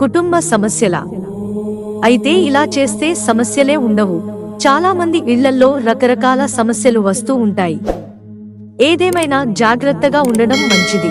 కుటుంబ సమస్యల. అయితే ఇలా చేస్తే సమస్యలే ఉండవు. చాలా మంది ఇళ్ళల్లో రకరకాల సమస్యలు వస్తూ ఉంటాయి. ఏదేమైనా జాగ్రత్తగా ఉండడం మంచిది.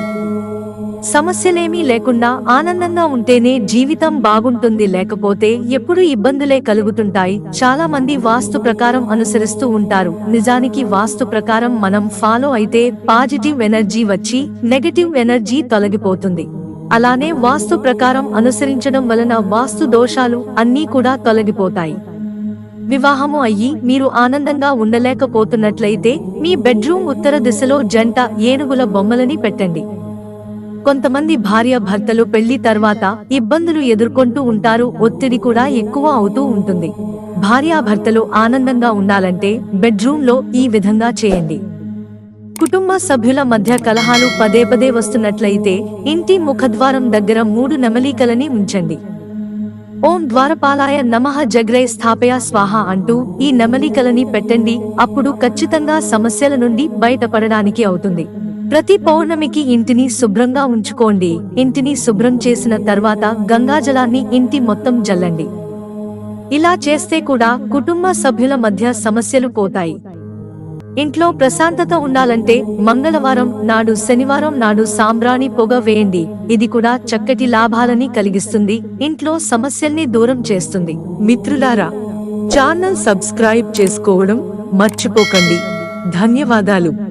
సమస్యలేమీ లేకుండా ఆనందంగా ఉంటేనే జీవితం బాగుంటుంది లేకపోతే ఎప్పుడు ఇబ్బందులే కలుగుతుంటాయి. చాలా మంది వాస్తు ప్రకారం అనుసరిస్తూ ఉంటారు. నిజానికి వాస్తు ప్రకారం మనం ఫాలో అయితే పాజిటివ్ ఎనర్జీ వచ్చి నెగటివ్ ఎనర్జీ తొలగిపోతుంది. అలానే వాస్తు ప్రకారం అనుసరించడం వలన వాస్తు దోషాలు అన్నీ కూడా తొలగిపోతాయి. వివాహము అయ్యి మీరు ఆనందంగా ఉండలేకపోతున్నట్లయితే మీ బెడ్రూమ్ ఉత్తర దిశలో జంట ఏనుగుల బొమ్మలని పెట్టండి. కొంతమంది భార్య భర్తలు పెళ్ళి తర్వాత ఇబ్బందులు ఎదుర్కొంటూ ఉంటారు ఒత్తిడి కూడా ఎక్కువ అవుతూ ఉంటుంది. భార్యాభర్తలు ఆనందంగా ఉండాలంటే బెడ్రూమ్లో ఈ విధంగా చేయండి. కుటుంబ సభ్యుల మధ్య కలహాలు పదే పదే వస్తున్నట్లయితే ఇంటి ముఖద్వారం దగ్గర మూడు నెమలికలని ఉంచండి. ఓం ద్వారపాలాయ నమః జగ్రై స్థాపయ స్వాహ అంటూ ఈ నెమలికలని పెట్టండి అప్పుడు ఖచ్చితంగా సమస్యల నుండి బయటపడడానికి అవుతుంది. ప్రతి పౌర్ణమికి ఇంటిని శుభ్రంగా ఉంచుకోండి ఇంటిని శుభ్రం చేసిన తర్వాత గంగాజలాన్ని ఇంటి మొత్తం జల్లండి. ఇలా చేస్తే కూడా కుటుంబ సభ్యుల మధ్య సమస్యలు పోతాయి. ఇంట్లో ప్రశాంతత ఉండాలంటే మంగళవారం నాడు శనివారం నాడు సాంబ్రాణి పొగ వేయండి. ఇది కూడా చక్కటి లాభాలని కలిగిస్తుంది. ఇంట్లో సమస్యల్ని దూరం చేస్తుంది. మిత్రులారా ఛానల్ సబ్స్క్రైబ్ చేసుకోవడం మర్చిపోకండి. ధన్యవాదాలు.